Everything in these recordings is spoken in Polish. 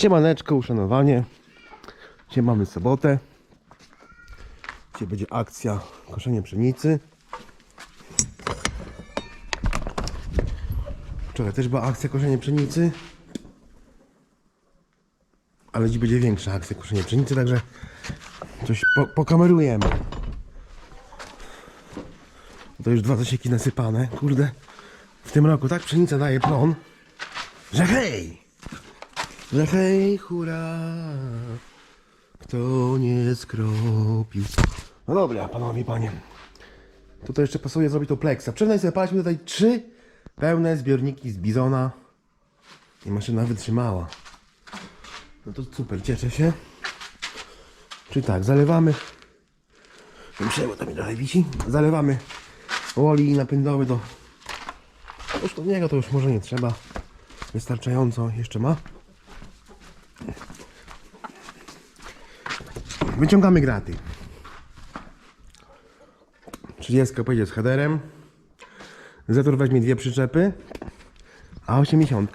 Siemaneczko, uszanowanie. Dzisiaj mamy sobotę. Dzisiaj będzie akcja koszenie pszenicy. Wczoraj też była akcja koszenie pszenicy. Ale dziś będzie większa akcja koszenie pszenicy, także coś po, pokamerujemy. To już dwa zasieki nasypane. Kurde, w tym roku tak pszenica daje plon, że hej! Że hej, hura! Kto nie skropił? No dobra, panowie panie. Tutaj jeszcze pasuje zrobić to pleksa. Wczoraj sobie paliśmy tutaj trzy pełne zbiorniki z bizona. I maszyna wytrzymała. No to super, cieszę się. Czyli tak, zalewamy. To mi trochę wisi. Zalewamy olej napędowy do... Już do niego to już może nie trzeba. Wystarczająco jeszcze ma. Wyciągamy graty. 30 pojedzie z headerem. Zetor weźmie dwie przyczepy. A 80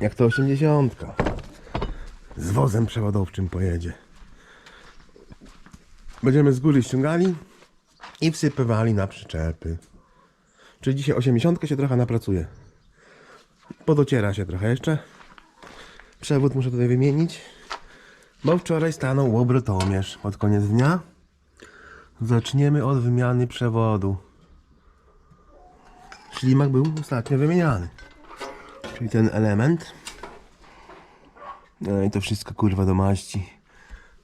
jak to 80 z wozem przewodowczym pojedzie. Będziemy z góry ściągali i wsypywali na przyczepy. Czyli dzisiaj 80 się trochę napracuje. Podociera się trochę jeszcze. Przewód muszę tutaj wymienić. Bo wczoraj stanął obrotomierz pod koniec dnia. Zaczniemy od wymiany przewodu. Ślimak był ostatnio wymieniany. Czyli ten element. No i to wszystko kurwa do maści.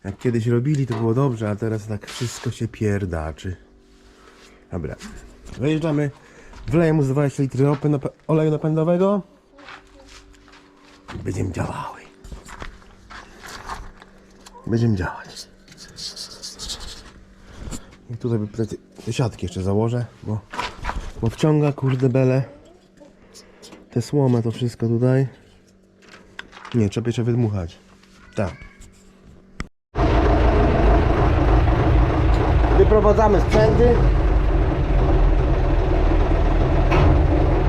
Jak kiedyś robili to było dobrze, a teraz tak wszystko się pierdaczy. Dobra. Wyjeżdżamy. Wleję mu z 20 litry ropy nap- oleju napędowego. Będziemy działały. Będziemy działać. I tutaj te siatki jeszcze założę, bo, bo wciąga kurde bele. Te słomę to wszystko tutaj. Nie, trzeba jeszcze wydmuchać. Tak. Wyprowadzamy sprzęty.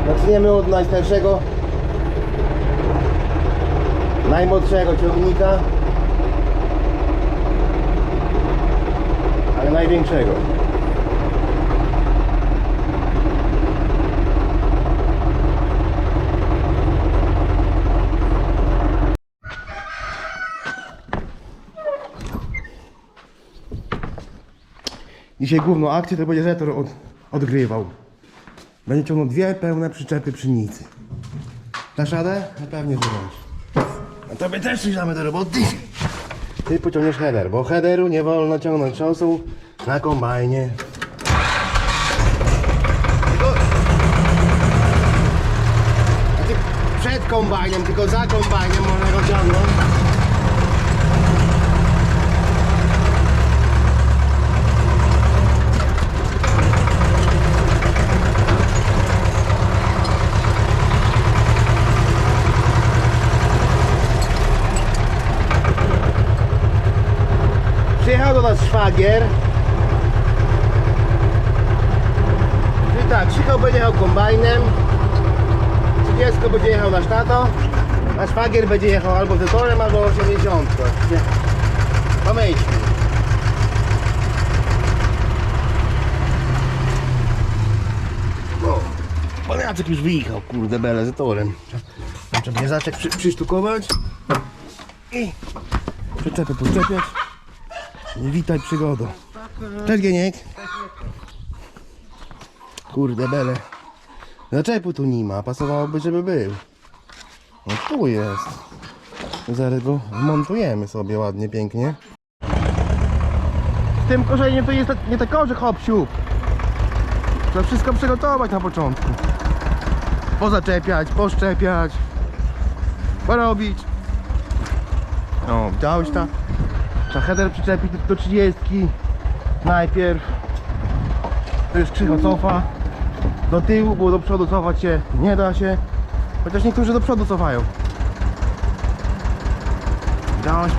Zaczniemy od najstarszego, najmłodszego ciągnika, ale największego. Dzisiaj główną akcję to będzie Zetor od, odgrywał. Będzie ciągnął dwie pełne przyczepy pszenicy. Dasz radę? No pewnie, że możesz. A tobie też coś damy do roboty. Ty pociągniesz header, bo headeru nie wolno ciągnąć trząsą na kombajnie. Przed kombajnem, tylko za kombajnem można go ciągnąć. Do nas szwagier. Czyli tak, Cicho będzie jechał kombajnem. 30 będzie jechał nasz tato. A szwagier będzie jechał albo zetorem, albo 80. Nie. Pomyślmy. No, pan Jacek już wyjechał, kurde bele, zetorem. Trzeba jezaczek przy, przysztukować i przyczepę podczepiać. Witaj przygodo. Cześć Gieniek. Kurde bele. Zaczepu tu nie ma, pasowałoby żeby był. No tu jest. Zaraz go wmontujemy sobie ładnie, pięknie. Z tym korzeniem to jest nie tylko, że hop siup. Trzeba wszystko przygotować na początku. Pozaczepiać, poszczepiać. Porobić. O, widziałeś tak? Trzeba header przyczepić do 30 najpierw. To jest krzycho cofa do tyłu, bo do przodu cofać się nie da się. Chociaż niektórzy do przodu cofają. Widziałeś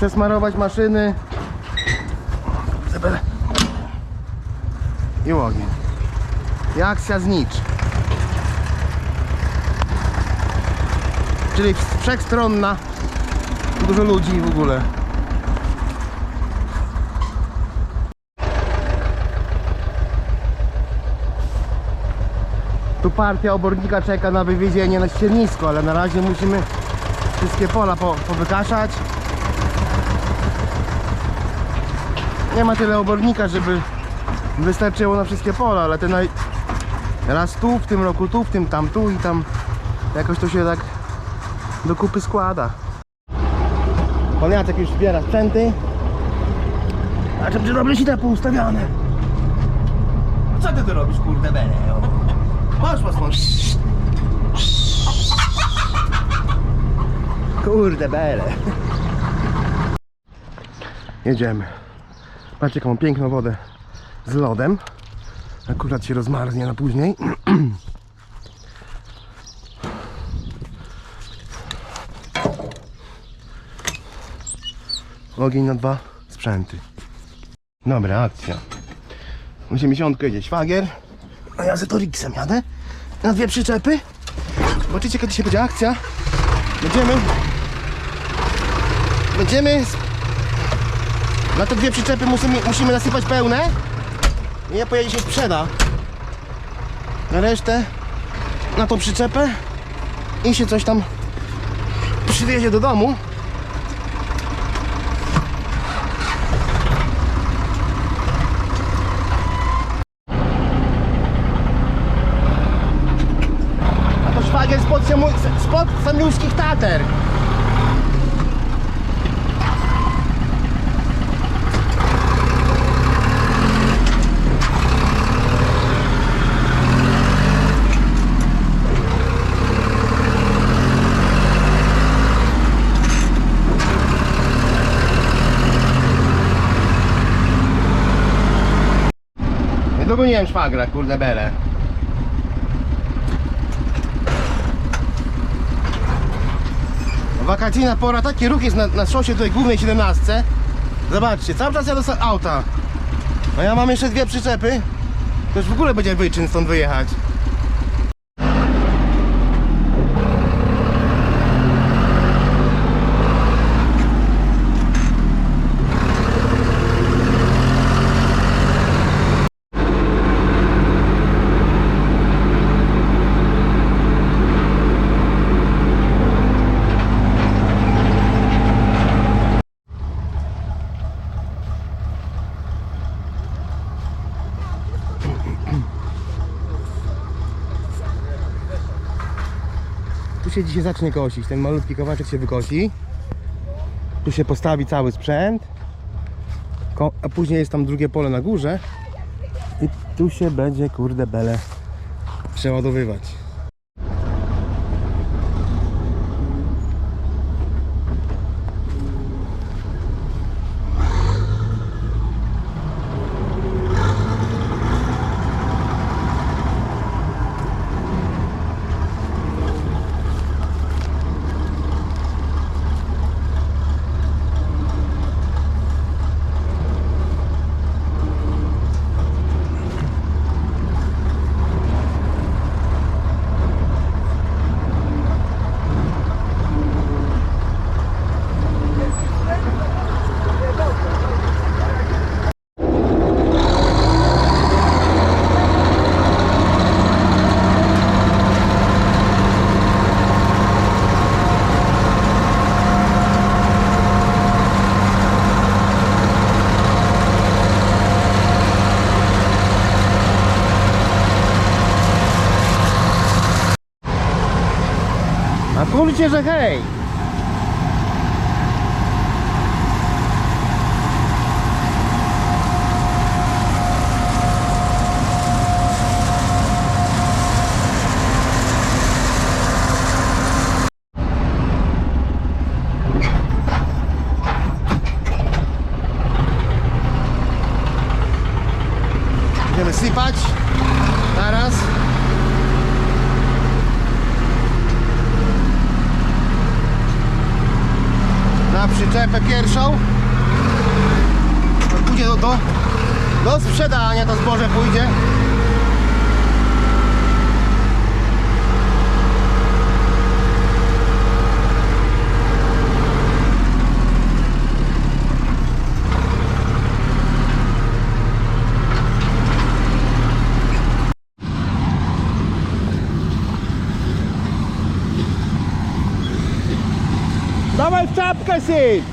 przesmarować maszyny. I ogień. I akcja znicz. Czyli wszechstronna. Dużo ludzi w ogóle. Tu partia obornika czeka na wywiezienie na ściernisko, ale na razie musimy wszystkie pola po, powykaszać. Nie ma tyle obornika, żeby wystarczyło na wszystkie pola, ale ten naj... raz tu, w tym roku tu, w tym tam, tu i tam jakoś to się tak do kupy składa. Pan Jacek już zbiera sprzęty. A czy dobrze sita poustawione? Co ty tu robisz, kurde bele? Poszła stąd. Kurde bele. Jedziemy. Patrzcie jaką piękną wodę z lodem. Akurat się rozmarznie na później. Ogień na dwa sprzęty. Dobra, akcja. 80 jedzie szwagier. A ja z Etoriksem jadę. Na dwie przyczepy. Zobaczycie kiedy się będzie akcja. Będziemy. Będziemy. Na te dwie przyczepy musimy, musimy nasypać pełne. I ja pojedzie się sprzeda. Na resztę. Na tą przyczepę. I się coś tam przywiezie do domu. A to szwagier spod, Samu- spod samiuskich tater. Nie dogoniłem szwagra, kurde bele. Wakacyjna pora, taki ruch jest na, na szosie tutaj głównej 17. Zobaczcie, cały czas jadę z auta. A ja mam jeszcze dwie przyczepy. To już w ogóle będzie wyczyn stąd wyjechać. Tu się dzisiaj zacznie kosić. Ten malutki kawałeczek się wykosi. Tu się postawi cały sprzęt. A później jest tam drugie pole na górze. I tu się będzie, kurde bele, przeładowywać. Kurczę, że hej! Będziemy sypać. Teraz. na przyczepę. pierwszą. Pójdzie do, do, do sprzedania, to zboże pójdzie. Dawaj w czapkę syć!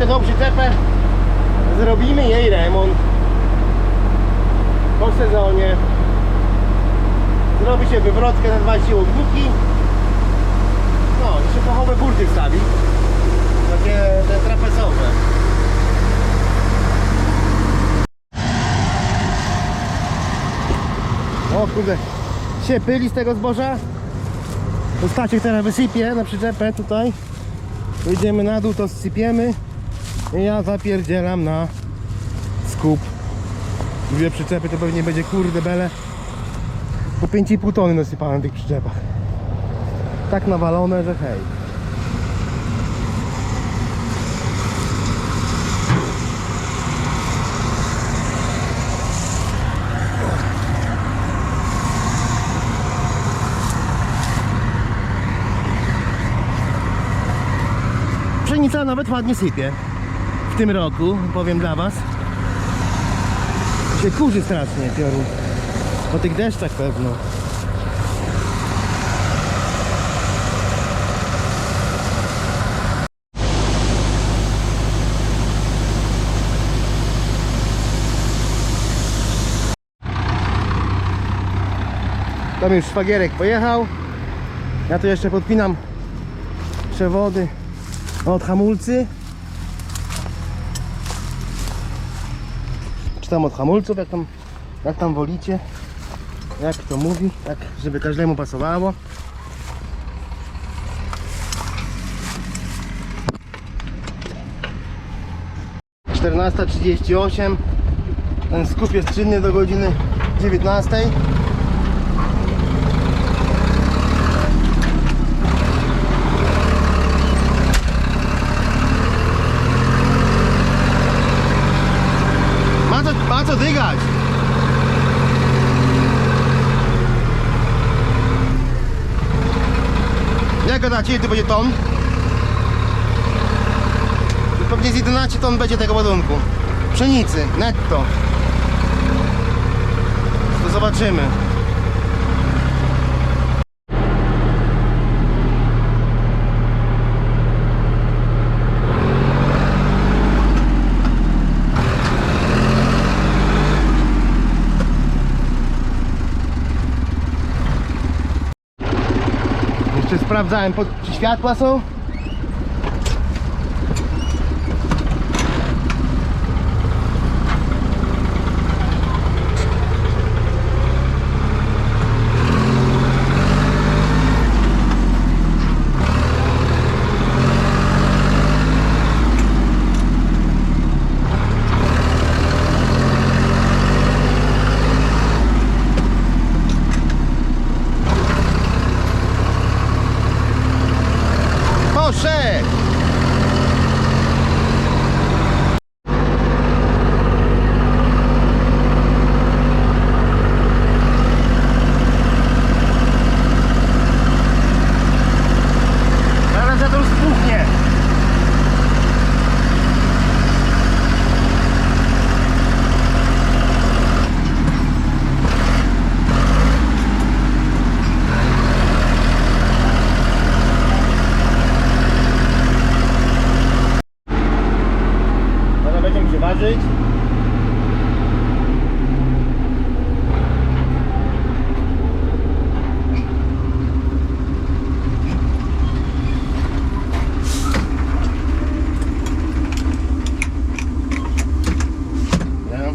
To tą przyczepę zrobimy jej remont. Po sezonie zrobi się wywrotkę na dwa siłowniki. No, jeszcze pochowę burty wstawi. Takie te trapezowe. O kurde, się pyli z tego zboża. To Stasiek teraz wysypie na przyczepę tutaj. Wyjdziemy na dół, to sypiemy. I ja zapierdzielam na skup. Dwie przyczepy to pewnie będzie kurde bele. Po 5,5 tony nasypałem w tych przyczepach. Tak nawalone, że hej. Pszenica nawet ładnie sypie. W tym roku, powiem dla was. Się kurzy strasznie piorun. Po tych deszczach pewno. Tam już szwagierek pojechał. Ja tu jeszcze podpinam przewody od hamulcy. Czy tam od hamulców, jak tam, jak tam wolicie. Jak to mówi, tak żeby każdemu pasowało. Trzydzieści osiem. Ten skup jest czynny do godziny 19. Ma co, ma co dygać. Gadacie, to będzie ton? Pewnie z 11 ton będzie tego ładunku. Pszenicy, netto. To zobaczymy. Jeszcze sprawdzałem, pod, światła są. Poszedł! Zaraz za to już spuchnie. Teraz będziemy się ważyć. No.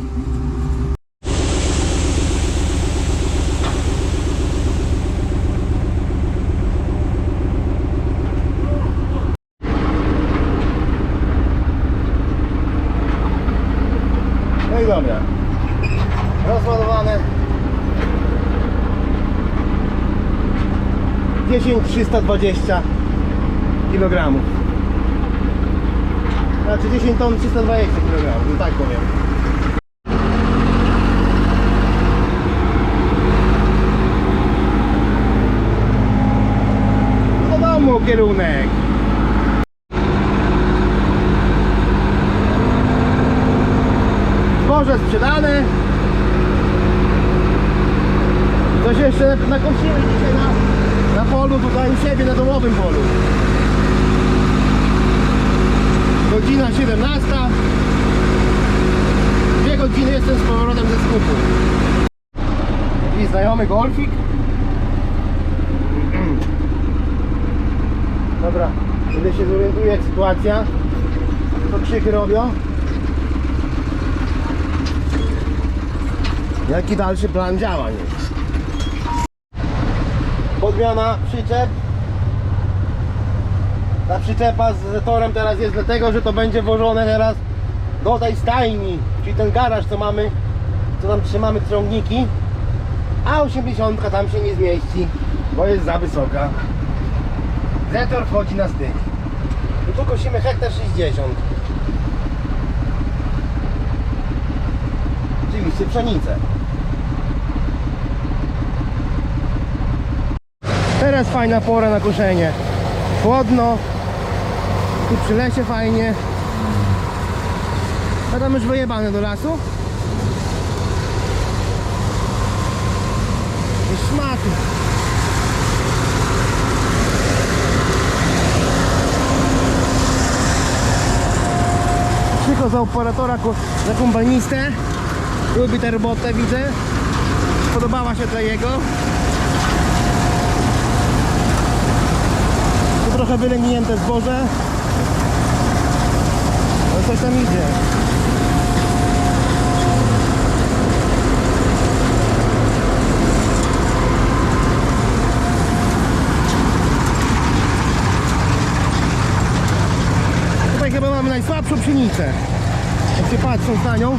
No i dobra. Rozładowane. 10 320 kg. Znaczy 10 ton 320 kg, no tak powiem. znowu kierunek. Zboże sprzedane. Coś jeszcze nakosimy dzisiaj na, na polu tutaj u siebie, na domowym polu. Godzina 17. Dwie godziny jestem z powrotem ze skupu. I znajomy golfik. Dobra, kiedy się zorientuję jak sytuacja, co krzyki robią. Jaki dalszy plan działań jest? Podmiana przyczep. Ta przyczepa z torem teraz jest dlatego, że to będzie włożone teraz do tej stajni, czyli ten garaż co mamy, co tam trzymamy ciągniki, a 80 tam się nie zmieści, bo jest za wysoka. Zetor wchodzi na styk. I tu kosimy hektar 60. Oczywiście pszenicę. Teraz fajna pora na koszenie. Chłodno. Tu przy lesie fajnie. A tam już wyjebane do lasu. I szmaty. Krzyko za operatora, za kombanistę. Lubi tę robotę, widzę. Podobała się dla jego. Tu trochę wylęgnięte zboże. Ale coś tam idzie. Tutaj chyba mamy najsłabszą pszenicę. Jak się patrząc na nią.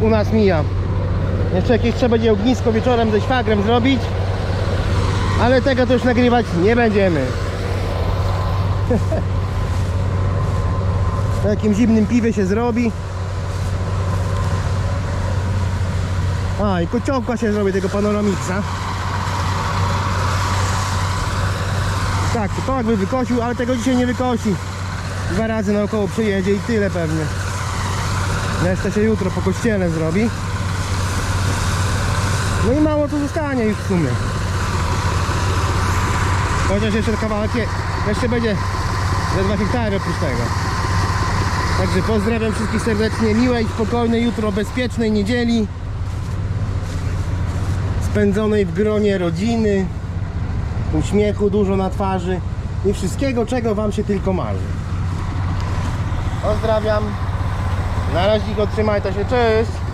U nas mija. Jeszcze jakieś trzeba będzie ognisko wieczorem ze świagrem zrobić, ale tego to już nagrywać nie będziemy. Na jakim zimnym piwie się zrobi. A i kociołka się zrobię tego panoramiksa. Tak, to jakby wykosił, ale tego dzisiaj nie wykosi. Dwa razy naokoło przyjedzie i tyle pewnie. Resztę się jutro po kościele zrobi. No i mało tu zostanie już w sumie. Chociaż jeszcze kawałek je, jeszcze będzie ze 2 hektary oprócz tego. Także pozdrawiam wszystkich serdecznie, miłej, spokojnej, jutro bezpiecznej niedzieli. Spędzonej w gronie rodziny, uśmiechu dużo na twarzy i wszystkiego, czego Wam się tylko marzy. Pozdrawiam. Na razie, trzymajcie się, cześć.